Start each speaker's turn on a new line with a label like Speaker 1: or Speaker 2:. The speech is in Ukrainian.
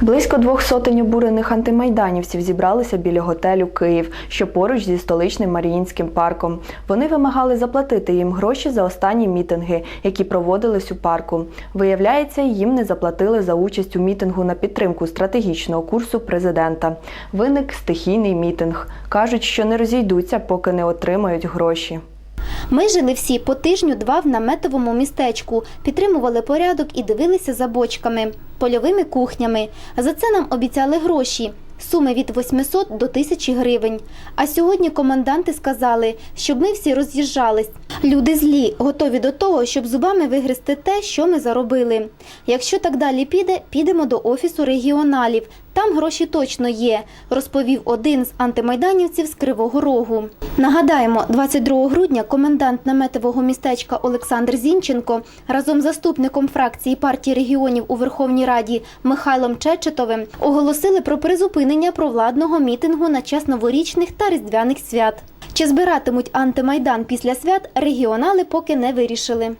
Speaker 1: Близько двох сотень обурених антимайданівців зібралися біля готелю Київ, що поруч зі столичним Маріїнським парком. Вони вимагали заплатити їм гроші за останні мітинги, які проводились у парку. Виявляється, їм не заплатили за участь у мітингу на підтримку стратегічного курсу президента. Виник стихійний мітинг. кажуть, що не розійдуться, поки не отримають гроші.
Speaker 2: Ми жили всі по тижню-два в наметовому містечку, підтримували порядок і дивилися за бочками, польовими кухнями. За це нам обіцяли гроші. Суми від 800 до 1000 гривень. А сьогодні коменданти сказали, щоб ми всі роз'їжджались. Люди злі, готові до того, щоб зубами вигризти те, що ми заробили. Якщо так далі піде, підемо до офісу регіоналів. Там гроші точно є, розповів один з антимайданівців з Кривого Рогу. Нагадаємо, 22 грудня комендант наметового містечка Олександр Зінченко разом з заступником фракції партії регіонів у Верховній Раді Михайлом Чечетовим оголосили про призупинення провладного мітингу на час новорічних та різдвяних свят. Чи збиратимуть антимайдан після свят, регіонали поки не вирішили.